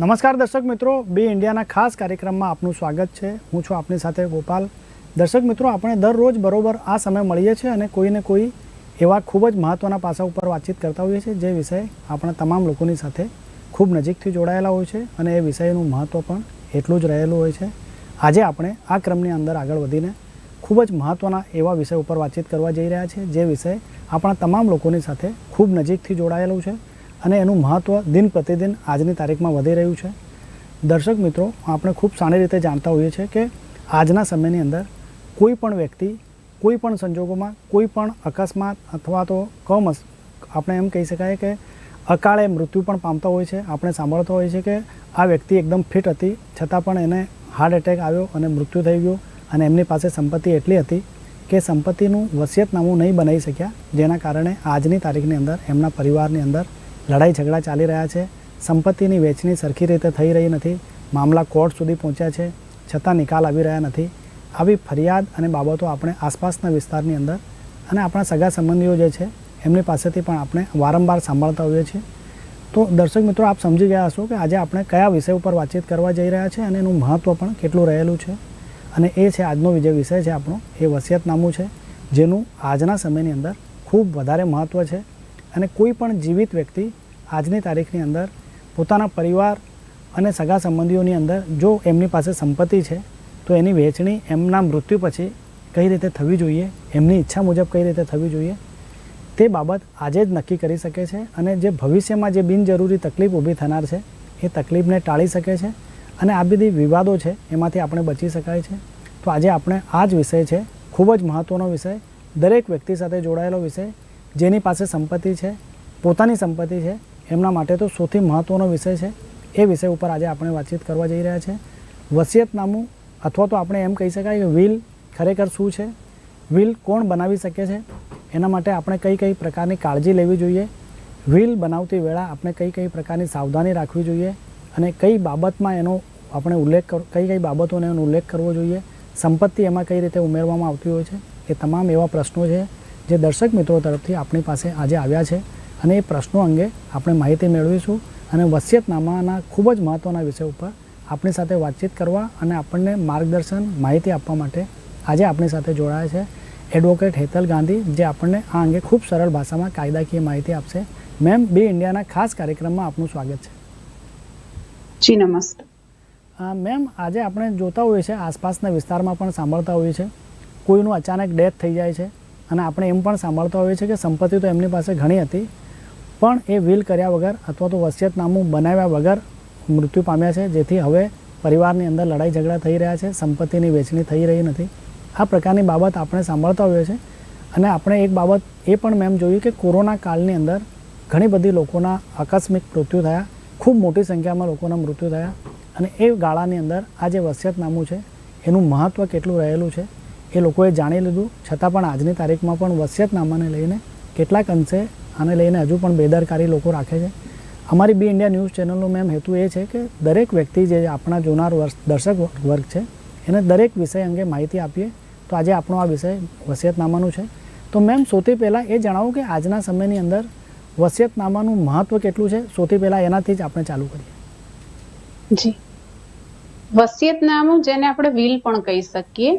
નમસ્કાર દર્શક મિત્રો, બે ઇન્ડિયાના ખાસ કાર્યક્રમમાં આપનું સ્વાગત છે. હું છું આપની સાથે ગોપાલ. દર્શક મિત્રો, આપણે દરરોજ બરોબર આ સમય મળીએ છીએ અને કોઈને કોઈ એવા ખૂબ જ મહત્ત્વના પાસા ઉપર વાતચીત કરતા હોઈએ છીએ, જે વિષય આપણા તમામ લોકોની સાથે ખૂબ નજીકથી જોડાયેલા હોય છે અને એ વિષયનું મહત્ત્વ પણ એટલું જ રહેલું હોય છે. આજે આપણે આ ક્રમની અંદર આગળ વધીને ખૂબ જ મહત્ત્વના એવા વિષય ઉપર વાતચીત કરવા જઈ રહ્યા છીએ, જે વિષય આપણા તમામ લોકોની સાથે ખૂબ નજીકથી જોડાયેલું છે. અને એનું મહત્ત્વ દિન પ્રતિદિન આજની તારીખમાં વધી રહ્યું છે. દર્શક મિત્રો, આપણે ખૂબ સારી રીતે જાણતા હોઈએ છીએ કે આજના સમયની અંદર કોઈ પણ વ્યક્તિ, કોઈ પણ સંજોગોમાં, કોઈ પણ અકસ્માત અથવા તો કમસ, આપણે એમ કહી શકાય કે અકાળે મૃત્યુ પણ પામતા હોય છે. આપણે સાંભળતા હોઈએ છીએ કે આ વ્યક્તિ એકદમ ફિટ હતી, છતાં પણ એને હાર્ટ એટેક આવ્યો અને મૃત્યુ થઈ ગયું અને એમની પાસે સંપત્તિ એટલી હતી કે સંપત્તિનું વસિયતનામું નહીં બનાવી શક્યા, જેના કારણે આજની તારીખની અંદર એમના પરિવારની અંદર લડાઈ ઝઘડા ચાલી રહ્યા છે. સંપત્તિની વેચણી સરખી રીતે થઈ રહી નથી. મામલા કોર્ટ સુધી પહોંચ્યા છે. છતાં નિકાલ આવી રહ્યા નથી. આવી ફરિયાદ અને બાબતો આપણે આસપાસના વિસ્તારની અંદર અને આપણા સગા સંબંધીઓ જે છે, એમની પાસેથી પણ આપણે વારંવાર સાંભળતા હોઈએ છીએ. તો દર્શક મિત્રો, આપ સમજી ગયા હશો કે આજે આપણે કયા વિષય ઉપર વાતચીત કરવા જઈ રહ્યા છે અને એનું મહત્ત્વ પણ કેટલું રહેલું છે. અને એ છે આજનો જે વિષય છે આપણો. એ વસિયતનામું છે, જેનું આજના સમયની અંદર ખૂબ વધારે મહત્ત્વ છે. અને કોઈ પણ જીવિત વ્યક્તિ આજની તારીખની અંદર પોતાના પરિવાર અને સગા સંબંધીઓની અંદર જો એમની પાસે સંપત્તિ છે, તો એની વહેંચણી, એમના મૃત્યુ પછી કઈ રીતે થવી જોઈએ, એમની ઈચ્છા મુજબ કઈ રીતે થવી જોઈએ, તે બાબત આજે જ નક્કી કરી શકે છે અને જે ભવિષ્યમાં જે બિનજરૂરી તકલીફ ઊભી થનાર છે, એ તકલીફને ટાળી શકે છે અને આ બધી વિવાદો છે એમાંથી આપણે બચી શકાય છે. તો આજે આપણે આ જ વિષય છે, ખૂબ જ મહત્ત્વનો વિષય, દરેક વ્યક્તિ સાથે જોડાયેલો વિષય જેની પાસે સંપત્તિ છે, પોતાની સંપત્તિ છે, એમના માટે તો સૌથી મહત્ત્વનો વિષય છે. એ વિષય ઉપર આજે આપણે વાતચીત કરવા જઈ રહ્યા છે. વસિયતનામું અથવા તો આપણે એમ કહી શકાય કે વિલ ખરેખર શું છે? વિલ કોણ બનાવી શકે છે? એના માટે આપણે કઈ કઈ પ્રકારની કાળજી લેવી જોઈએ? વિલ બનાવતી વેળા આપણે કઈ કઈ પ્રકારની સાવધાની રાખવી જોઈએ? અને કઈ બાબતમાં એનો આપણે ઉલ્લેખ કઈ કઈ બાબતોનો એનો ઉલ્લેખ કરવો જોઈએ? સંપત્તિ એમાં કઈ રીતે ઉમેરવામાં આવતી હોય છે? એ તમામ એવા પ્રશ્નો છે. જે દર્શક મિત્રો તરફથી આપણી પાસે આજે આવ્યા છે અને એ પ્રશ્નો અંગે આપણે માહિતી મેળવીશું અને વસિયતનામાના ખૂબ જ મહત્ત્વના વિષય ઉપર આપણી સાથે વાતચીત કરવા અને આપણને માર્ગદર્શન માહિતી આપવા માટે આજે આપણી સાથે જોડાયા છે એડવોકેટ હેતલ ગાંધી જે આપણને આ અંગે ખૂબ સરળ ભાષામાં કાયદાકીય માહિતી આપશે. મેમ બી ઇન્ડિયાના ખાસ કાર્યક્રમમાં આપનું સ્વાગત છે. જી નમસ્તે. મેમ આજે આપણે જોતા હોઈએ છીએ આસપાસના વિસ્તારમાં પણ સાંભળતા હોઈએ છીએ. કોઈનું અચાનક ડેથ થઈ જાય છે. અને આપણે એમ પણ સાંભળતા હોઈએ છીએ કે સંપત્તિ તો એમની પાસે ઘણી હતી, પણ એ વિલ કર્યા વગર અથવા તો વસિયતનામું બનાવ્યા વગર મૃત્યુ પામ્યા છે, જેથી હવે પરિવારની અંદર લડાઈ ઝઘડા થઈ રહ્યા છે, સંપત્તિની વેચણી થઈ રહી નથી. આ પ્રકારની બાબત આપણે સાંભળતા હોઈએ છીએ. અને આપણે એક બાબત એ પણ મેમ જોયું કે કોરોના કાળની અંદર ઘણી બધી લોકોના આકસ્મિક મૃત્યુ થયા, ખૂબ મોટી સંખ્યામાં લોકોના મૃત્યુ થયા. અને એ ગાળાની અંદર આ જે વસિયતનામું છે, એનું મહત્ત્વ કેટલું રહેલું છે એ લોકોએ જાણી લીધું. છતાં પણ આજની તારીખમાં પણ વસિયતનામાને લઈને કેટલાક અંશે આને લઈને હજુ પણ બેદરકારી લોકો રાખે છે. અમારી બી ઇન્ડિયા ન્યૂઝ ચેનલનો મેમ હેતુ એ છે કે દરેક વ્યક્તિ જે આપણા જોનાર દર્શક વર્ગ છે, એને દરેક વિષય અંગે માહિતી આપીએ. તો આજે આપણો આ વિષય વસિયતનામાનું છે. તો મેમ સૌથી પહેલાં એ જણાવો કે આજના સમયની અંદર વસિયતનામાનું મહત્ત્વ કેટલું છે? સૌથી પહેલાં એનાથી જ આપણે ચાલુ કરીએ. જી. વસિયતનામું જેને આપણે વિલ પણ કહી શકીએ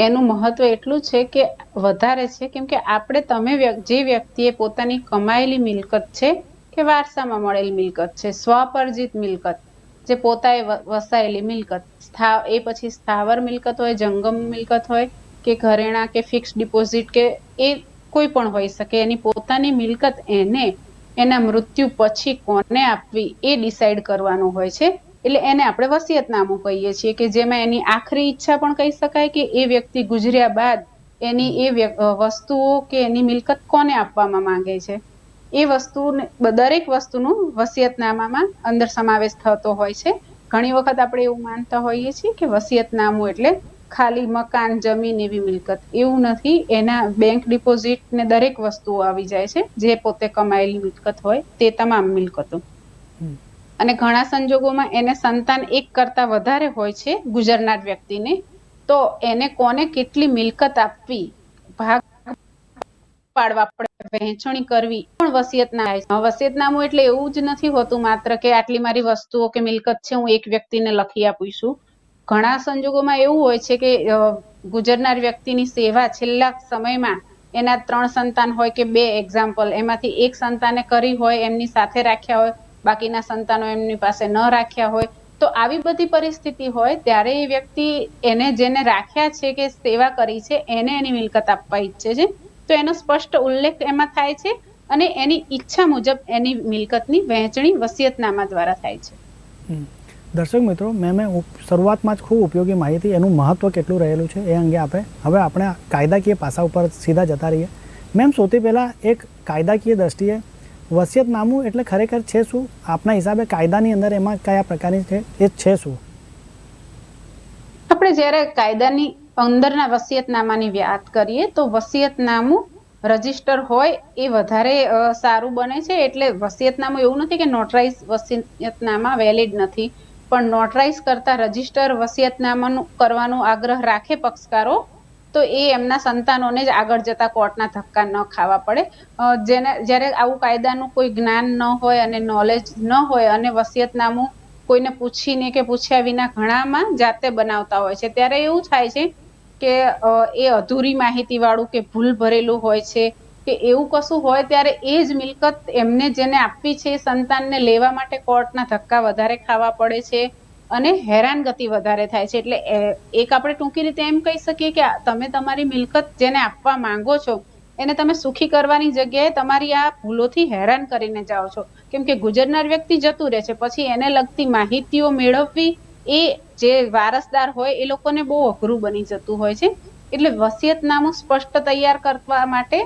એનું મહત્વ એટલું છે કે વધારે છે, કેમ કે આપણે તમે જે વ્યક્તિએ પોતાની કમાયેલી મિલકત છે કે વારસામાં મળેલી મિલકત છે, સ્વપરજિત મિલકત, જે પોતાએ વસાયેલી મિલકત, સ્થા- એ પછી સ્થાવર મિલકત હોય, જંગમ મિલકત હોય કે ઘરેણા કે ફિક્સ ડિપોઝિટ કે એ કોઈ પણ હોઈ શકે, એની પોતાની મિલકત એને, એના મૃત્યુ પછી કોને આપવી એ ડિસાઈડ કરવાનું હોય છે. એટલે એને આપણે વસિયતનામું કહીએ છીએ કે જેમાં એની આખરી ઈચ્છા પણ કહી શકાય કે એ વ્યક્તિ ગુજર્યા બાદ એની એ વસ્તુઓ કે એની મિલકત કોને આપવામાં માંગે છે? એ વસ્તુને, દરેક વસ્તુનું વસિયતનામામાં અંદર સમાવેશ થતો હોય છે. ઘણી વખત આપણે એવું માનતા હોઈએ છીએ કે વસિયતનામું એટલે ખાલી મકાન, જમીન એવી મિલકત. એવું નથી. એના બેંક ડિપોઝિટ ને દરેક વસ્તુઓ આવી જાય છે. જે પોતે કમાયેલી મિલકત હોય તે તમામ મિલકતો. અને ઘણા સંજોગોમાં એને સંતાન એક કરતા વધારે હોય છે ગુજરનાર વ્યક્તિને. તો એને કોને કેટલી મિલકત આપવી? ભાગ પાડવા પડે, વહેંચણી કરવી પણ વસિયતનામું વસિયતનામું એટલે એવું જ નથી હોતું માત્ર કે આટલી મારી વસ્તુઓ કે મિલકત છે, હું એક વ્યક્તિને લખી આપું છું. ઘણા સંજોગોમાં એવું હોય છે કે ગુજરનાર વ્યક્તિની સેવા છેલ્લા સમયમાં એના ત્રણ સંતાન હોય કે બે એક્ઝામ્પલ એમાંથી એક સંતાને કરી હોય, એમની સાથે રાખ્યા હોય બાકીના સંતાનો એમની પાસે ન રાખ્યા હોય, તો આવી બધી પરિસ્થિતિ હોય, ત્યારે એ વ્યક્તિ એને જેને રાખ્યા છે કે સેવા કરી છે, એને એની મિલકત આપવા ઈચ્છે છે. તો એનો સ્પષ્ટ ઉલ્લેખ એમાં થાય છે અને એની ઈચ્છા મુજબ એની મિલકતની વહેંચણી વસિયતનામા દ્વારા થાય છે. દર્શક મિત્રો, મેં મેં શરૂઆતમાં જ ખૂબ ઉપયોગી માહિતી, એનું મહત્ત્વ કેટલું રહેલું છે એ અંગે આપણે હવે આપણે કાયદાકીય પાસા ઉપર સીધા જતા રહીએ. મેમ, સૌથી પહેલાં એક કાયદાકીય દ્રષ્ટિએ વસિયતનામું એટલે ખરેખર છે શું? આપના હિસાબે કાયદાની અંદર એમાં કયા પ્રકારની છે? એ છે શું? આપણે જ્યારે કાયદાની અંદરના વસિયતનામાની વાત કરીએ, તો વસિયતનામું રજિસ્ટર હોય એ વધારે સારું બને છે. એટલે વસિયતનામું એવું નથી કે નોટરાઇઝ વસિયતનામા વેલિડ નથી. પણ નોટરાઇઝ કરતા રજિસ્ટર વસિયતનામાનું કરવાનો આગ્રહ રાખે પક્ષકારો તો એ એમના સંતાનોને જ આગળ જતા કોર્ટના ધક્કા ન ખાવા પડે. જેને, જ્યારે આવું કાયદાનું કોઈ જ્ઞાન ન હોય અને નોલેજ ન હોય અને વસિયતનામું કોઈને પૂછીને કે પૂછ્યા વિના ઘણામાં જાતે બનાવતા હોય છે, ત્યારે એવું થાય છે કે એ અધૂરી માહિતી વાળું કે ભૂલ ભરેલું હોય છે કે એવું કશું હોય ત્યારે એ જ મિલકત એમને જેને આપવી છે એ સંતાનને લેવા માટે કોર્ટના ધક્કા વધારે ખાવા પડે છે. અને હેરાનગતિ વધારે થાય છે. એટલે એક આપણે ટૂંકી રીતે એમ કહી શકીએ કે તમે તમારી મિલકત જેને આપવા માંગો છો, એને તમે સુખી કરવાની જગ્યાએ તમારી આ ભૂલોથી હેરાન કરીને જાઓ છો. કેમ કે ગુજરનાર વ્યક્તિ જતું રહે છે. પછી એને લગતી માહિતીઓ મેળવવી એ જે વારસદાર હોય એ લોકોને બહુ અઘરું બની જતું હોય છે. એટલે વસિયતનામું સ્પષ્ટ તૈયાર કરવા માટે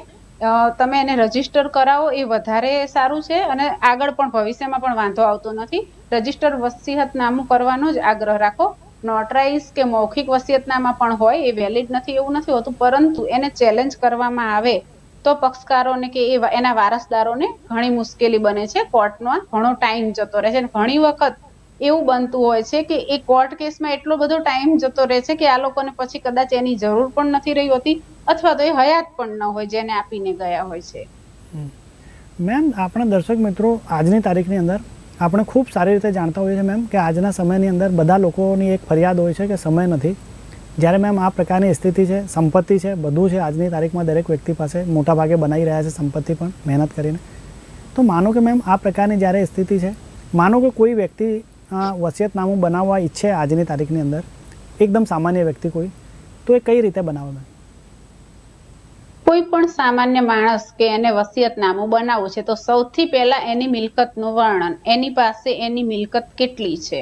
તમે એને રજિસ્ટર કરાવો એ વધારે સારું છે અને આગળ પણ ભવિષ્યમાં પણ વાંધો આવતો નથી. રજિસ્ટર વસિયતનામું કરવાનો જ આગ્રહ રાખો. નોટરાઇઝ કે મૌખિક વસિયતનામા પણ હોય એ વેલિડ નથી, એવું નથી હોતું, પરંતુ એને ચેલેન્જ કરવામાં આવે તો પક્ષકારોને કે એના વારસદારોને ઘણી મુશ્કેલી બને છે. કોર્ટમાં ઘણો ટાઈમ જતો રહે છે ઘણી વખત એવું બનતું હોય છે કે એ કોર્ટ કેસમાં એટલો બધો ટાઈમ જતો રહે છે કે આ લોકોને પછી કદાચ એની જરૂર પણ નથી રહી હોતી અથવા તો એ હયાત પણ ન હોય જેને આપીને ગયા હોય છે. મેમ, આપણા દર્શક મિત્રો, આજની તારીખની અંદર આપણે ખૂબ સારી રીતે જાણતા હોઈએ છીએ મેમ કે આજના સમયની અંદર બધા લોકોની એક ફરિયાદ હોય છે કે સમય નથી. જ્યારે મેમ આ પ્રકારની સ્થિતિ છે, સંપત્તિ છે, બધું છે, આજની તારીખમાં દરેક વ્યક્તિ પાસે મોટા ભાગે બનાવી રહ્યા છે સંપત્તિ પણ, મહેનત કરીને. તો માનો કે મેમ આ પ્રકારની જ્યારે સ્થિતિ છે, માનો કે કોઈ વ્યક્તિ વસિયતનામું બનાવવા ઈચ્છે આજની તારીખની અંદર, એકદમ સામાન્ય વ્યક્તિ કોઈ, તો એ કઈ રીતે બનાવે મેમ કોઈ પણ સામાન્ય માણસ કે એને વસિયતનામું બનાવવું છે તો સૌથી પહેલા એની મિલકતનું વર્ણન એની પાસે એની મિલકત કેટલી છે?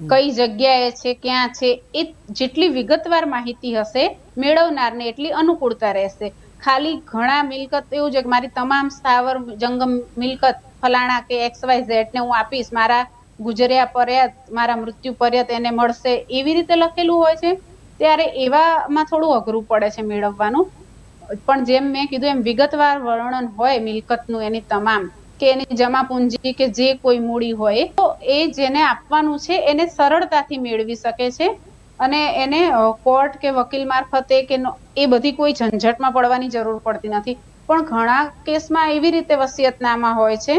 કઈ જગ્યાએ છે ક્યાં છે એ જેટલી વિગતવાર માહિતી હશે મેળવનારને એટલી અનુકૂળતા રહેશે. ખાલી ઘણા મિલકત એવું છે કે મારી તમામ સ્થાવર જંગમ મિલકત ફલાણા કે એક્સ વાય ઝેડ ને હું આપીશ મારા ગુજર્યા પર્યત મારા મૃત્યુ પર્યત એને મળશે એવી રીતે લખેલું હોય છે. ત્યારે એવામાં થોડું અઘરું પડે છે મેળવવાનું. પણ જેમ મેં કીધું એમ વિગતવાર વર્ણન હોય મિલકતનું એની તમામ, કે એની જમા પૂંજી કે જે કોઈ મૂડી હોય, તો એ જેને આપવાનું છે એને સરળતાથી મેળવી શકે છે. અને એને કોર્ટ કે વકીલ મારફતે કે એ બધી કોઈ ઝંઝટમાં પડવાની જરૂર પડતી નથી. પણ ઘણા કેસમાં એવી રીતે વસિયતનામા હોય છે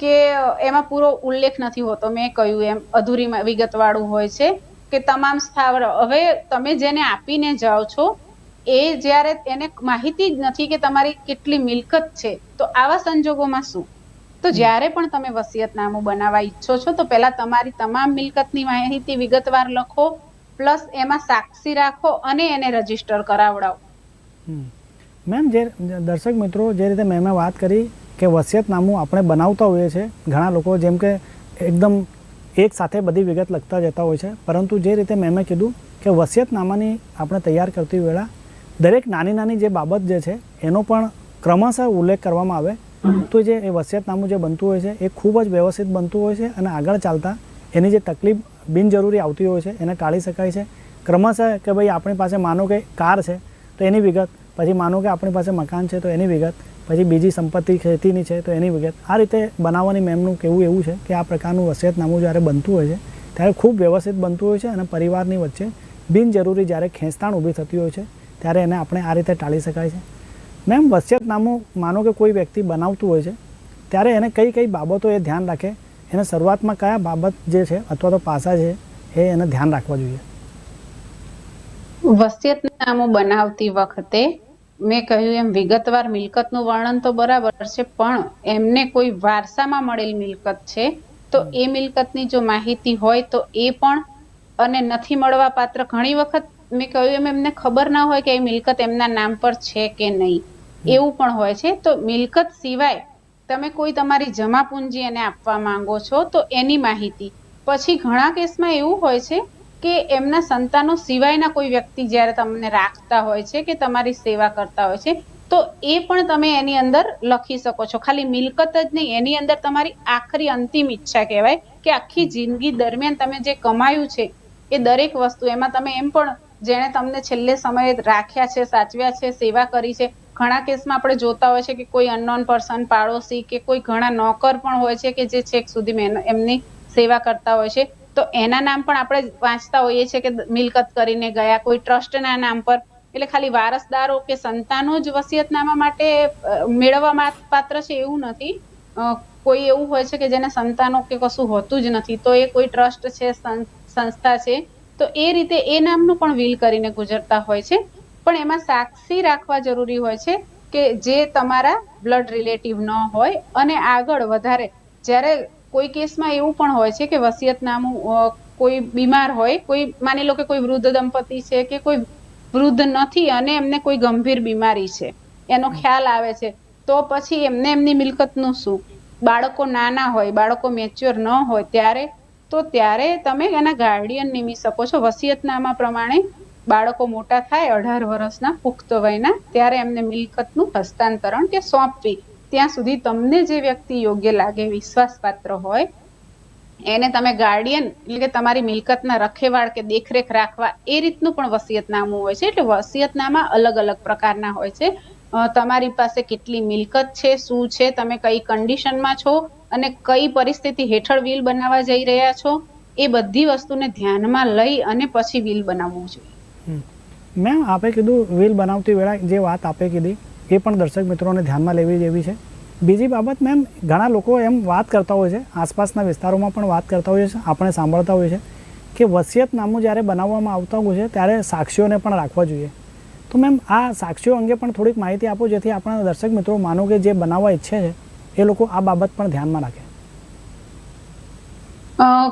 કે એમાં પૂરો ઉલ્લેખ નથી હોતો. મેં કહ્યું એમ અધૂરી વિગતવાળું હોય છે કે તમામ સ્થાવર, હવે તમે જેને આપીને જાઓ છો એ જ્યારે એને માહિતી જ નથી કે તમારી કેટલી મિલકત છે તો આવા સંજોગોમાં શું? તો જ્યારે પણ તમે વસિયતનામું બનાવવા ઈચ્છો છો તો પહેલા તમારી તમામ મિલકતની માહિતી વિગતવાર લખો પ્લસ એમાં સાક્ષી રાખો અને એને રજિસ્ટર કરાવડાવો. મેમ જે દર્શક મિત્રો જે રીતે મેં મેં વાત કરી કે વસિયતનામું આપણે બનાવતા હોઈએ છીએ ઘણા લોકો જેમ કે એકદમ એક સાથે બધી વિગત લખતા જતા હોય છે પરંતુ જે રીતે મેમે મેં કીધું કે વસિયતનામાની આપણે તૈયાર કરતી વેળા દરેક નાની નાની જે બાબત જે છે, એનો પણ ક્રમશઃ ઉલ્લેખ કરવામાં આવે. તો જે એ વસિયતનામું જે બનતું હોય છે, એ ખૂબ જ વ્યવસ્થિત બનતું હોય છે અને આગળ ચાલતા એની જે તકલીફ બિનજરૂરી આવતી હોય છે, એને ટાળી શકાય છે. ક્રમશઃ કે ભાઈ આપણી પાસે માનો કે કાર છે, તો એની વિગત. પછી માનો કે આપણી પાસે મકાન છે, તો એની વિગત. પછી બીજી સંપત્તિ ખેતીની છે, તો એની વિગત. આ રીતે બનાવવાની મેમનું કહેવું એવું છે કે આ પ્રકારનું વસિયતનામું જ્યારે બનતું હોય છે, ત્યારે ખૂબ વ્યવસ્થિત બનતું હોય છે અને પરિવારની વચ્ચે બિનજરૂરી જ્યારે ખેંચતાણ ઊભી થતી હોય છે ત્યારે એને આપણે આ રીતે ટાળી શકાય છે. મેમ વસિયતનામું માનો કે કોઈ વ્યક્તિ બનાવતું હોય છે, ત્યારે એને કઈ કઈ બાબતો એ ધ્યાન રાખે, એને શરૂઆતમાં કયા બાબત જે છે અથવા તો પાસા છે, એ એને ધ્યાન રાખવા જોઈએ. વસિયતનામું બનાવતી વખતે મેં કહ્યું એમ, વિગતવાર મિલકતનું વર્ણન તો બરાબર છે, પણ એમને કોઈ વારસામાં મળેલ મિલકત છે, તો એ મિલકતની જો માહિતી હોય તો એ પણ અને નથી મળવા પાત્ર ઘણી વખત મેં કહ્યું એમ, એમને ખબર ના હોય કે એ મિલકત એમના નામ પર છે કે નહીં. એવું પણ હોય છે. તો મિલકત સિવાય તમે કોઈ તમારી જમા પૂંજી એને આપવા માંગો છો, તો એની માહિતી. પછી ઘણા કેસમાં એવું હોય છે કે એમના સંતાનો સિવાયના કોઈ વ્યક્તિ જ્યારે તમને રાખતા હોય છે કે તમારી સેવા કરતા હોય છે, તો એ પણ તમે એની અંદર લખી શકો છો. ખાલી મિલકત જ નહીં, એની અંદર તમારી આખરી અંતિમ ઈચ્છા કહેવાય કે આખી જિંદગી દરમિયાન તમે જે કમાયું છે, એ દરેક વસ્તુ, એમાં તમે એમ પણ જેણે તમને છેલ્લે સમયે રાખ્યા છે, સાચવ્યા છે, સેવા કરી છે. ઘણા કેસમાં આપણે જોતા હોય છે કે કોઈ અનનોન પર્સન પાડોશી કે કોઈ ઘણા નોકર પણ હોય છે કે જે છેક સુધી એમની સેવા કરતા હોય છે. તો એના નામ પણ આપણે વાંચતા હોઈએ છીએ કે મિલકત કરીને ગયા, કોઈ ટ્રસ્ટના નામ પર. એટલે ખાલી વારસદારો કે સંતાનો જ વસિયતનામા માટે મેળવવા પાત્ર છે એવું નથી. કોઈ એવું હોય છે કે જેને સંતાનો કે કશું હોતું જ નથી. તો એ કોઈ ટ્રસ્ટ છે સંસ્થા છે તો એ રીતે એ નામનું પણ વિલ કરીને ગુજરતા હોય છે. પણ એમાં સાક્ષી રાખવા જરૂરી હોય છે કે જે તમારા બ્લડ રિલેટિવ ન હોય અને આગળ વધારે. જ્યારે કોઈ કેસમાં એવું પણ હોય છે કે વસિયતનામું કોઈ બીમાર હોય, કોઈ માની લો કે કોઈ વૃદ્ધ દંપતી છે કે કોઈ વૃદ્ધ નથી અને એમને કોઈ ગંભીર બીમારી છે, એનો ખ્યાલ આવે છે, તો પછી એમને એમની મિલકતનું શું? બાળકો નાના હોય, બાળકો મેચ્યોર ન હોય, ત્યારે તો ત્યારે તમે એના ગાર્ડિયન નિમી શકો છો. વસિયતનામા પ્રમાણે બાળકો મોટા થાય, અઢાર વર્ષના પુખ્ત વયના, ત્યારે એમને મિલકતનું હસ્તાંતરણ કે સોંપવી. ત્યાં સુધી તમને જે વ્યક્તિ યોગ્ય લાગે, વિશ્વાસપાત્ર હોય, એને તમે ગાર્ડિયન એટલે કે તમારી મિલકતના રખેવાળ કે દેખરેખ રાખવા એ રીતનું પણ વસિયતનામું હોય છે. એટલે વસિયતનામા અલગ અલગ પ્રકારના હોય છે. તમારી પાસે કેટલી મિલકત છે, શું છે, તમે કઈ કન્ડિશનમાં છો અને કઈ પરિસ્થિતિ હેઠળ વિલ બનાવવા જઈ રહ્યા છો, એ બધી વસ્તુને ધ્યાનમાં લઈ અને પછી વિલ બનાવવું જોઈએ. મેમ, આપે કીધું વિલ બનાવતી વેળા જે વાત આપે કીધી, એ પણ દર્શક મિત્રોને ધ્યાનમાં લેવી જેવી છે. બીજી બાબત મેમ, ઘણા લોકો એમ વાત કરતા હોય છે, આસપાસના વિસ્તારોમાં પણ વાત કરતા હોય છે, આપણે સાંભળતા હોય છે, કે વસિયતનામું જ્યારે બનાવવામાં આવતા હોય છે, ત્યારે સાક્ષીઓને પણ રાખવા જોઈએ. તો મેમ આ સાક્ષીઓ અંગે પણ થોડીક માહિતી આપો જેથી આપણા દર્શક મિત્રો માનો કે જે બનાવવા ઈચ્છે છે, એ લોકો આ બાબત પણ ધ્યાનમાં રાખે.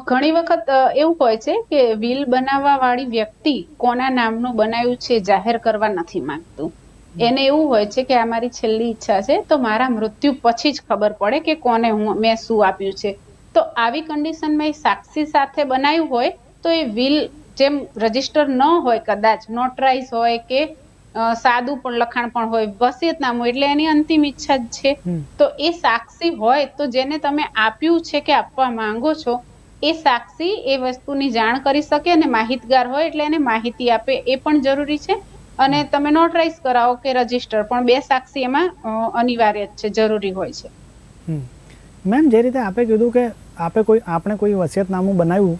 ઘણી વખત એવું હોય છે કે વિલ બનાવવા વાળી વ્યક્તિ કોના નામનું બનાવ્યું છે જાહેર કરવા નથી માંગતું. એને એવું હોય છે કે આ મારી છેલ્લી ઈચ્છા છે, તો મારા મૃત્યુ પછી જ ખબર પડે કે કોને હું, મેં શું આપ્યું છે. તો આવી કન્ડિશનમાં એ સાક્ષી સાથે બનાવ્યું હોય, તો એ વિલ જેમ રજિસ્ટર ન હોય કદાચ નોટરાઇઝ હોય કે સાદું પણ લખાણ પણ હોય વસિયતનામું એટલે એની અંતિમ ઈચ્છા જ છે. તો એ સાક્ષી હોય તો જેને તમે આપ્યું છે કે આપવા માંગો છો એ સાક્ષી એ વસ્તુની જાણ કરી શકે અને માહિતગાર હોય એટલે એને માહિતી આપે એ પણ જરૂરી છે. અને તમે નોટરાઇઝ કરાવો કે રજિસ્ટર પણ બે સાક્ષી એમાં અનિવાર્ય જ છે જરૂરી હોય છે. મેમ જે રીતે આપે કીધું કે આપે કોઈ આપણે કોઈ વસિયતનામું બનાવ્યું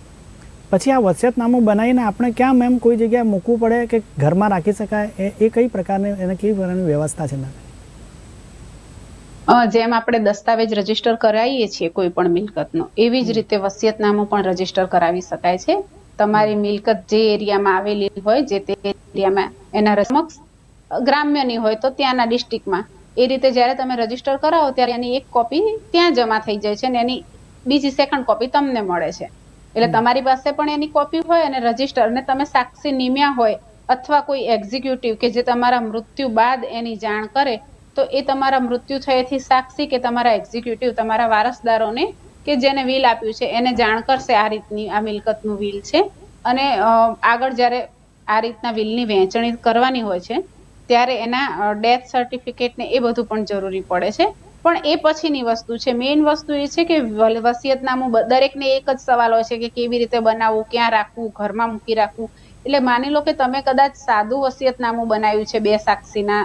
પછી આ વસિયતનામું બનાવીને આપણે ક્યાં મેમ કોઈ જગ્યાએ મૂકવું પડે કે ઘરમાં રાખી શકાય? એ એ કઈ પ્રકારની એને કેવી પ્રકારની વ્યવસ્થા છે જેમ આપણે દસ્તાવેજ રજિસ્ટર કરાવીએ છીએ કોઈ પણ મિલકતનો એવી જ રીતે વસિયતનામું પણ રજિસ્ટર કરાવી શકાય છે. તમારી મિલકત જે એરિયામાં આવેલી હોય જે તે એરિયામાં એના સમક્ષ ગ્રામ્યની હોય તો ત્યાંના ડિસ્ટ્રિક્ટમાં. એ રીતે જ્યારે તમે રજિસ્ટર કરાવો ત્યારે એની એક કોપી ત્યાં જમા થઈ જાય છે અને એની બીજી સેકન્ડ કોપી તમને મળે છે. એટલે તમારી પાસે પણ એની કોપી હોય અને રજિસ્ટર અને તમે સાક્ષી નિમ્યા હોય અથવા કોઈ એક્ઝિક્યુટિવ કે જે તમારા મૃત્યુ બાદ એની જાણ કરે તો એ તમારા મૃત્યુ થયેથી સાક્ષી કે તમારા એક્ઝિક્યુટિવ તમારા વારસદારોને કે જેને વિલ આપ્યું છે એને જાણ કરશે આ રીતની આ મિલકતનું વિલ છે. અને આગળ જ્યારે આ રીતના વિલની વહેંચણી કરવાની હોય છે ત્યારે એના ડેથ સર્ટિફિકેટને એ બધું પણ જરૂરી પડે છે. પણ એ પછીની વસ્તુ છે. મેઇન વસ્તુ એ છે કે વસિયતનામું દરેકને એક જ સવાલ હોય છે કે કેવી રીતે બનાવવું, ક્યાં રાખવું, ઘરમાં મૂકી રાખવું. એટલે માની લો કે તમે કદાચ સાદું વસિયતનામું બનાવ્યું છે બે સાક્ષીના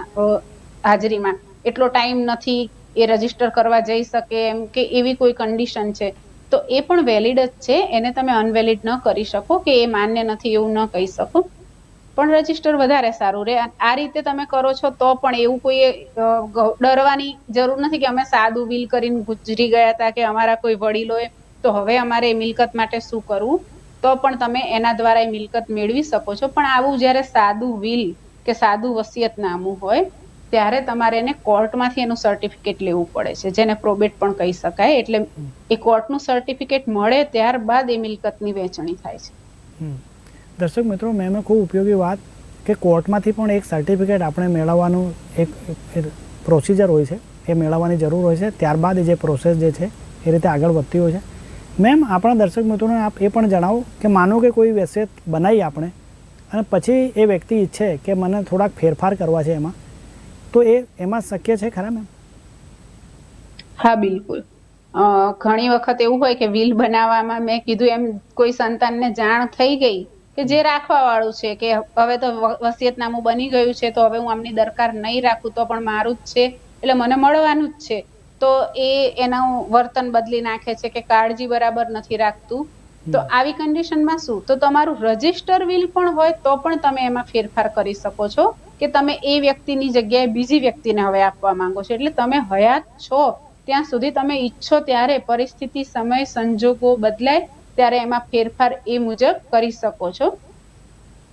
હાજરીમાં. એટલો ટાઈમ નથી એ રજિસ્ટર કરવા જઈ શકે એમ કે એવી કોઈ કન્ડિશન છે. તો એ પણ વેલિડ જ છે. એને તમે અનવેલિડ ન કરી શકો કે એ માન્ય નથી એવું ન કહી શકો. પણ રજિસ્ટર વધારે સારું રહે. આ રીતે તમે કરો છો તો પણ એવું કોઈ ડરવાની જરૂર નથી કે અમે સાદું બિલ કરીને ગુજરી ગયા હતા કે અમારા કોઈ વડીલોએ, તો હવે અમારે મિલકત માટે શું કરવું? તો પણ તમે એના દ્વારા એ મિલકત મેળવી શકો છો. પણ આવું જ્યારે સાદું વિલ કે સાદું વસિયતનામું હોય, ત્યારે તમારે એને કોર્ટમાંથી એનું સર્ટિફિકેટ લેવું પડે છે. જેને પ્રોબેટ પણ કહી શકાય. એટલે એ કોર્ટનું સર્ટિફિકેટ મળે ત્યારબાદ એ મિલકતની વહેંચણી થાય છે. દર્શક મિત્રો, મેં એમાં ખૂબ ઉપયોગી વાત કે કોર્ટમાંથી પણ એક સર્ટિફિકેટ આપણે મેળવવાનું એક પ્રોસિજર હોય છે. એ મેળવવાની જરૂર હોય છે. ત્યારબાદ જે પ્રોસેસ જે છે, એ રીતે આગળ વધતી હોય છે. મેમ આપણા દર્શક મિત્રોને આપ એ પણ જણાવો કે માનો કે કોઈ વેસેટ બનાવી આપણે અને પછી એ વ્યક્તિ ઈચ્છે કે મને થોડાક ફેરફાર કરવા છે એમાં, તો એ એમાં શક્ય છે ખરા મેમ હા, બિલકુલ. ઘણી વખત એવું હોય કે વિલ બનાવવામાં મેં કીધું એમ કોઈ સંતાનને જાણ થઈ ગઈ કે જે રાખવા વાળું છે કે હવે તો વસિયતનામું બની ગયું છે તો હવે હું આમની દરકાર નહીં રાખું તો પણ મારું જ છે. એટલે મને મળવાનું જ છે. તો એ એનું વર્તન બદલી નાખે છે કે કાળજી બરાબર નથી રાખતું. તો આવી કન્ડિશનમાં શું? તો તમારું રજિસ્ટર વિલ પણ હોય તો પણ તમે એમાં ફેરફાર કરી શકો છો કે તમે એ વ્યક્તિની જગ્યાએ બીજી વ્યક્તિને હવે આપવા માંગો છો. એટલે તમે હયાત છો. ત્યાં સુધી તમે ઈચ્છો ત્યારે પરિસ્થિતિ સમય સંજોગો બદલાય ત્યારે એમાં ફેરફાર એ મુજબ કરી શકો છો.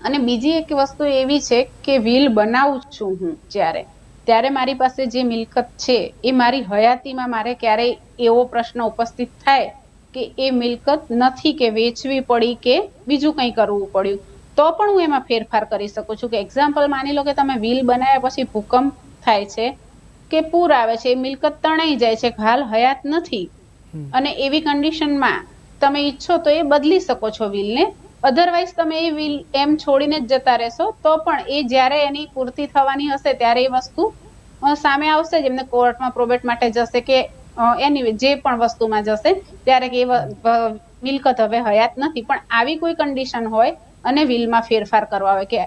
અને બીજી એક વસ્તુ એવી છે કે વિલ બનાવું છું હું જ્યારે. ત્યારે મારી પાસે જે મિલકત છે એ મારી હયાતીમાં મારે ક્યારેય એવો પ્રશ્ન ઉપસ્થિત થાય કે એ મિલકત નથી કે વેચવી પડી કે બીજું કંઈ કરવું પડ્યું. તો પણ હું એમાં ફેરફાર કરી શકું છું કે એક્ઝામ્પલ માની લો કે તમે વિલ બનાવ્યા પછી ભૂકંપ થાય છે કે પૂર આવે છે એ મિલકત તણાઈ જાય છે હાલ હયાત નથી. અને એવી કન્ડિશનમાં તમે ઈચ્છો તો એ બદલી શકો છો વિલને અધરવાઇઝ તમે એ વિલ એમ છોડીને જ જતા રહેશો, તો પણ એ જ્યારે એની પૂર્તિ થવાની હશે ત્યારે એ વસ્તુ સામે આવશે જેમને કોર્ટમાં પ્રોબેટ માટે જશે કે એની જે પણ વસ્તુમાં જશે, ત્યારે કે એ મિલકત હવે હયાત નથી. પણ આવી કોઈ કન્ડિશન હોય અને વિલમાં ફેરફાર કરવા હોય કે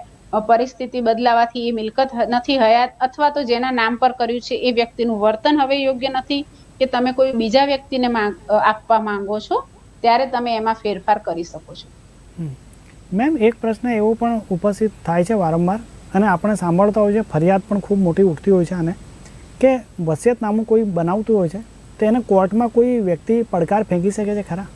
પરિસ્થિતિ બદલાવાથી એ મિલકત નથી હયાત, અથવા તો જેના નામ પર કર્યું છે એ વ્યક્તિનું વર્તન હવે યોગ્ય નથી, કે તમે કોઈ બીજા વ્યક્તિને આપવા માંગો છો ત્યારે તમે એમાં ફેરફાર કરી શકો છો. મેમ એક પ્રશ્ન એવો પણ ઉપસ્થિત થાય છે વારંવાર અને આપણે સાંભળતા હોય છે ફરિયાદ પણ ખૂબ મોટી ઉઠતી હોય છે અને કે વસિયતનામું કોઈ બનાવતું હોય છે તો એને કોર્ટમાં કોઈ વ્યક્તિ પડકાર ફેંકી શકે છે ખરા?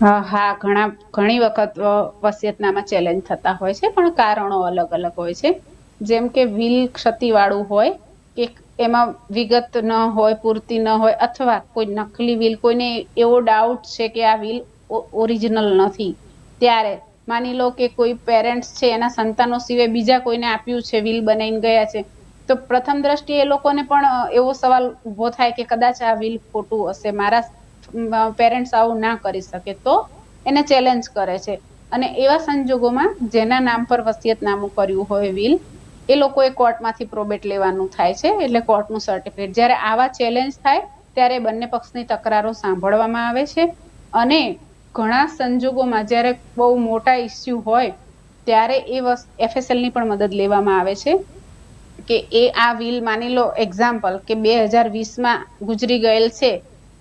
હા હા ઘણા ઘણી વખત વસિયતનામાં વસિયતનામા ચેલેન્જ થતા હોય છે પણ કારણો અલગ અલગ હોય છે. જેમ કે વિલ ક્ષતિવાળું હોય કે એમાં વિગત ન હોય, પૂરતી ન હોય અથવા કોઈ નકલી વિલ કોઈને એવો ડાઉટ છે કે આ વિલ ઓરિજિનલ નથી. ત્યારે માની લો કે કોઈ પેરેન્ટ્સ છે, એના સંતાનો સિવાય બીજા કોઈને આપ્યું છે વિલ બનાવીને ગયા છે, તો પ્રથમ દ્રષ્ટિએ એ લોકોને પણ એવો સવાલ ઊભો થાય કે કદાચ આ વિલ ખોટું હશે, મારા પેરેન્ટ્સ આવું ના કરી શકે, તો એને ચેલેન્જ કરે છે. અને એવા સંજોગોમાં જેના નામ પર વસિયતનામું કર્યું હોય વિલ એ લોકોએ કોર્ટમાંથી પ્રોબેટ લેવાનું થાય છે, એટલે કોર્ટનું સર્ટિફિકેટ જ્યારે આવા ચેલેન્જ થાય, ત્યારે બંને પક્ષની તકરારો સાંભળવામાં આવે છે. અને ઘણા સંજોગોમાં જ્યારે બહુ મોટા ઇસ્યુ હોય, ત્યારે એ વસ્તુ એફએસએલની પણ મદદ લેવામાં આવે છે. કે એ આ વિલ માની લો એક્ઝામ્પલ કે બે હજાર વીસમાં ગુજરી ગયેલ છે,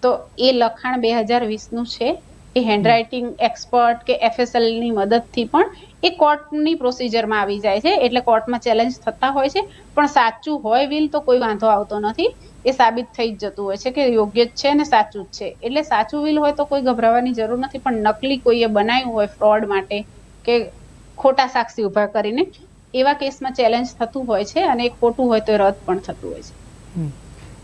તો એ લખાણ બે હજાર વીસનું છે. એ હેન્ડરાઇટિંગ એક્સપર્ટ કે એફએસએલની મદદથી પણ એ કોર્ટની પ્રોસિજરમાં આવી જાય છે. એટલે કોર્ટમાં ચેલેન્જ થતા હોય છે. પણ સાચું હોય વિલ તો કોઈ વાંધો આવતો નથી. એ સાબિત થઈ જ જતું હોય છે કે યોગ્ય જ છે અને સાચું જ છે. એટલે સાચું વિલ હોય તો કોઈ ગભરાવાની જરૂર નથી. પણ નકલી કોઈએ બનાવ્યું હોય ફ્રોડ માટે કે ખોટા સાક્ષી ઊભા કરીને, એવા કેસમાં ચેલેન્જ થતું હોય છે અને એ ખોટું હોય તો રદ પણ થતું હોય છે.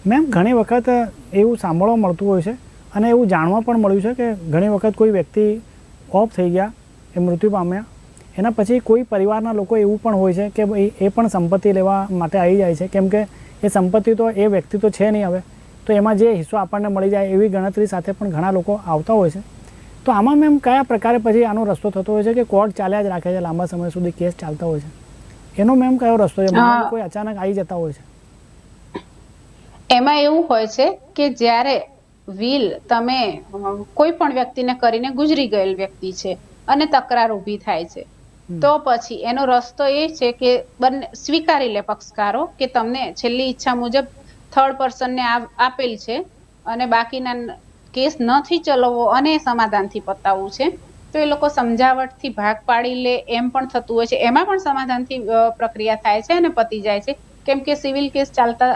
મેમ, ઘણી વખત એવું સાંભળવા મળતું હોય છે અને એવું જાણવા પણ મળ્યું છે કે ઘણી વખત કોઈ વ્યક્તિ ઓફ થઈ ગયા એ મૃત્યુ પામ્યા. એના પછી કોઈ પરિવારના લોકો એવું પણ હોય છે કે ભાઈ એ પણ સંપત્તિ લેવા માટે આવી જાય છે. કેમ કે એ સંપત્તિ તો એ વ્યક્તિ તો છે નહીં હવે. તો એમાં જે હિસ્સો આપણને મળી જાય એવી ગણતરી સાથે પણ ઘણા લોકો આવતા હોય છે. તો આમાં મેમ કયા પ્રકારે પછી આનો રસ્તો થતો હોય છે કે કોર્ટ ચાલ્યા જ રાખે છે લાંબા સમય સુધી કેસ ચાલતા હોય છે? એનો મેમ કયો રસ્તો છે. કોઈ અચાનક આવી જતા હોય છે? એમાં એવું હોય છે કે જ્યારે વિલ તમે કોઈ પણ વ્યક્તિને કરીને ગુજરી ગયેલ વ્યક્તિ છે અને તકરાર ઊભી થાય છે. તો પછી એનો રસ્તો એ છે કે બંને સ્વીકારી લે પક્ષકારો કે તમને છેલ્લી ઈચ્છા મુજબ થર્ડ પર્સનને આપેલ છે અને બાકીના કેસ નથી ચલાવવો અને સમાધાનથી પતાવવું છે. તો એ લોકો સમજાવટથી ભાગ પાડી લે એમ પણ થતું હોય છે. એમાં પણ સમાધાનથી પ્રક્રિયા થાય છે અને પતી જાય છે. કેમ કે સિવિલ કેસ ચાલતા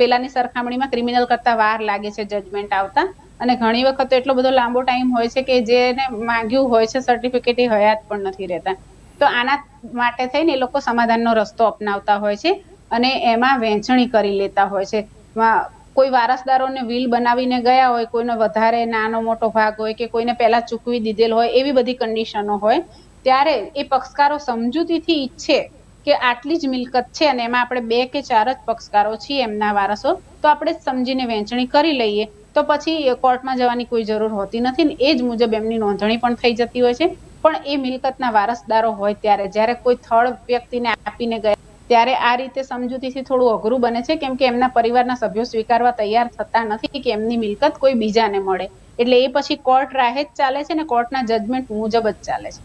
પેલાની સરખામણીમાં ક્રિમિનલ કરતા વાર લાગે છે જજમેન્ટ આવતા. અને ઘણી વખત તો એટલો બધો લાંબો ટાઈમ હોય છે કે જેને માંગ્યું હોય છે સર્ટિફિકેટ એ હયાત પણ નથી રહેતા. તો આના માટે થઈને એ લોકો સમાધાનનો રસ્તો અપનાવતા હોય છે અને એમાં વહેંચણી કરી લેતા હોય છે. કોઈ વારસદારોને વિલ બનાવીને ગયા હોય, કોઈનો વધારે નાનો મોટો ભાગ હોય કે કોઈને પહેલા ચૂકવી દીધેલ હોય એવી બધી કન્ડિશનો હોય, ત્યારે એ પક્ષકારો સમજૂતીથી ઈચ્છે કે આટલી જ મિલકત છે અને એમાં આપણે બે કે ચાર જ પક્ષકારો છીએ એમના વારસો, તો આપણે સમજીને વહેંચણી કરી લઈએ. તો પછી કોર્ટમાં જવાની કોઈ જરૂર હોતી નથી ને એ જ મુજબ એમની નોંધણી પણ થઈ જતી હોય છે. પણ એ મિલકતના વારસદારો હોય ત્યારે, જ્યારે કોઈ થર્ડ વ્યક્તિને આપીને ગયા, ત્યારે આ રીતે સમજૂતીથી થોડું અઘરું બને છે, કેમ કે એમના પરિવારના સભ્યો સ્વીકારવા તૈયાર થતા નથી કે એમની મિલકત કોઈ બીજાને મળે. એટલે એ પછી કોર્ટ રાહે જ ચાલે છે ને કોર્ટના જજમેન્ટ મુજબ જ ચાલે છે.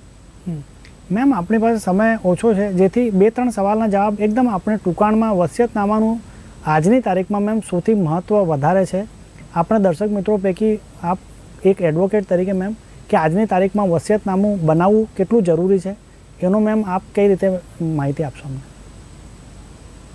મેમ, આપણી પાસે સમય ઓછો છે, જેથી બે ત્રણ સવાલના જવાબ એકદમ આપણે ટૂંકાણમાં વસિયતનામાનું આજની તારીખમાં મેમ સૌથી મહત્ત્વ વધારે છે. આપણા દર્શક મિત્રો પૈકી આપ એક એડવોકેટ તરીકે મેમ કે આજની તારીખમાં વસિયતનામું બનાવવું કેટલું જરૂરી છે? એનો મેમ આપ કઈ રીતે માહિતી આપશો અમને?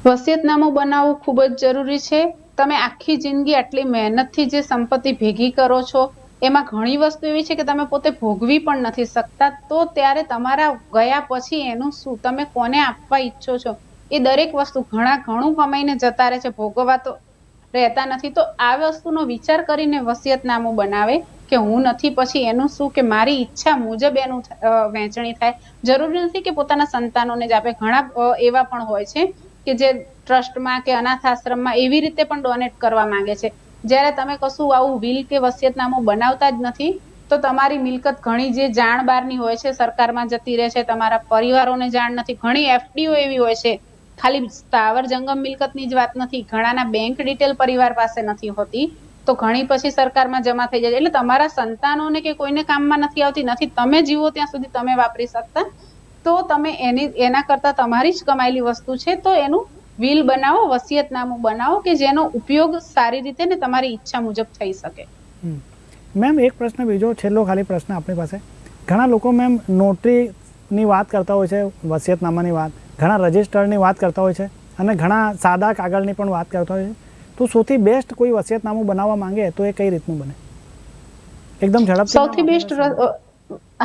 વસિયતનામું બનાવવું ખૂબ જ જરૂરી છે. તમે આખી જિંદગી આટલી મહેનતથી જે સંપત્તિ ભેગી કરો છો એમાં ઘણી વસ્તુ એવી છે કે તમે પોતે ભોગવી પણ નથી શકતા. તો ત્યારે તમારા ગયા પછી એનું શું? તમે કોને આપવા ઈચ્છો છો? એ દરેક વસ્તુ ઘણા ઘણું કમાઈને જતા રહે છે, ભોગવવા તો રહેતા નથી. તો આ વસ્તુનો વિચાર કરીને વસિયતનામું બનાવે કે હું નથી, પછી એનું શું? કે મારી ઈચ્છા મુજબ એનું વહેંચણી થાય. જરૂરી નથી કે પોતાના સંતાનોને જ આપે. ઘણા એવા પણ હોય છે કે જે ટ્રસ્ટમાં કે અનાથ આશ્રમમાં એવી રીતે પણ ડોનેટ કરવા માંગે છે. જ્યારે તમે કશું આવું વિલ કે વસિયતનામું બનાવતા જ નથી, તો તમારી મિલકત ઘણી જે જાણ બહારની હોય છે, સરકારમાં જતી રહે છે, તમારા પરિવારોને જાણ નથી. ઘણી એફડીઓ એવી હોય છે, ખાલી સ્થાવર જંગમ મિલકતની જ વાત નથી, ઘણાના બેંક ડિટેલ પરિવાર પાસે નથી હોતી, તો ઘણી પછી સરકારમાં જમા થઈ જાય એટલે તમારા સંતાનોને કે કોઈને કામમાં નથી આવતી, નથી, તમે જીવો ત્યાં સુધી તમે વાપરી શકતા, તો તમે એની, એના કરતા તમારી જ કમાયેલી વસ્તુ છે, તો એનું વિલ બનાવો વસિયતનામું બનાવો કે જેનો ઉપયોગ સારી રીતે ને તમારી ઈચ્છા મુજબ થઈ શકે. મેમ એક પ્રશ્ન બીજો છેલ્લો ખાલી પ્રશ્ન આપણી પાસે. ઘણા લોકો મેમ નોટરીની વાત કરતા હોય છે વસિયતનામાની વાત. ઘણા રજિસ્ટરની વાત કરતા હોય છે અને ઘણા સાદા કાગળની પણ વાત કરતા હોય છે. તો સૌથી બેસ્ટ કોઈ વસિયતનામું બનાવવા માંગે તો એ કઈ રીતનું બને? એકદમ ઝડપથી. સૌથી બેસ્ટ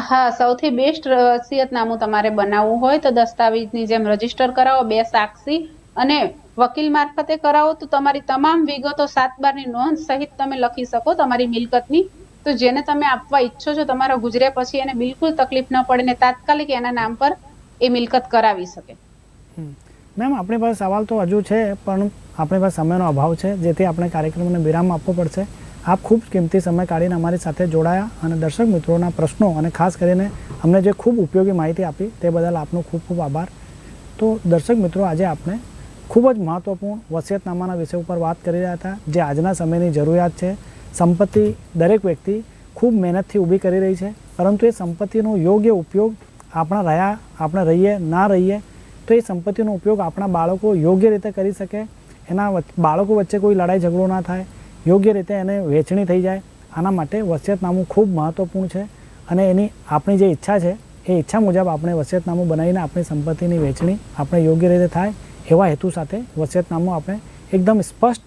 હા સૌથી બેસ્ટ વસિયતનામું તમારે બનાવવું હોય તો દસ્તાવેજની જેમ રજિસ્ટર કરાવો બે સાક્ષી અને વકીલ મારફતે કરાવો તો તમારી તમામ વિગતો સાત બારની નોંધ સહિત તમે લખી શકો તમારી મિલકતની. તો જેને તમે આપવા ઈચ્છો છો તમારા ગુજર્યા પછી એને બિલકુલ તકલીફ ન પડે ને તાત્કાલિક એના નામ પર એ મિલકત કરાવી શકે. મેમ, આપણી પાસે સવાલ તો હજુ છે, પણ આપણી પાસે સમયનો અભાવ છે, જેથી આપણે કાર્યક્રમને વિરામ આપવો પડશે. આપ ખૂબ કિંમતી સમય કાઢીને અમારી સાથે જોડાયા અને દર્શક મિત્રોના પ્રશ્નો અને ખાસ કરીને અમને જે ખૂબ ઉપયોગી માહિતી આપી તે બદલ આપનો ખૂબ ખૂબ આભાર. તો દર્શક મિત્રો, આજે આપણે ખૂબ જ મહત્ત્વપૂર્ણ વસિયતનામાના વિષય ઉપર વાત કરી રહ્યા હતા. જે આજના સમયની જરૂરિયાત છે. સંપત્તિ દરેક વ્યક્તિ ખૂબ મહેનતથી ઊભી કરી રહી છે. પરંતુ એ સંપત્તિનો યોગ્ય ઉપયોગ આપણા રહ્યા, આપણે રહીએ, ના રહીએ, તો એ સંપત્તિનો ઉપયોગ આપણા બાળકો યોગ્ય રીતે કરી શકે. એના બાળકો વચ્ચે કોઈ લડાઈ ઝઘડો ના થાય. યોગ્ય રીતે એને વહેંચણી થઈ જાય. આના માટે વસિયતનામું ખૂબ મહત્ત્વપૂર્ણ છે. અને એની આપણી જે ઈચ્છા છે, એ ઈચ્છા મુજબ આપણે વસિયતનામું બનાવીને આપણી સંપત્તિની વહેંચણી આપણે યોગ્ય રીતે થાય. એવા હેતુ સાથે વસિયતનામું આપણે એકદમ સ્પષ્ટ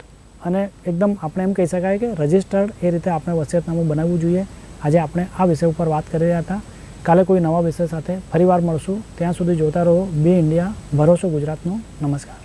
અને એકદમ આપણે એમ કહી શકાય કે રજિસ્ટર્ડ એ રીતે આપણે વસિયતનામું બનાવવું જોઈએ. આજે આપણે આ વિષય ઉપર વાત કરી રહ્યા હતા. કાલે કોઈ નવા વિષય સાથે ફરીવાર મળશું. ત્યાં સુધી જોતા રહો. B India. ભરોસો ગુજરાતનો. નમસ્કાર.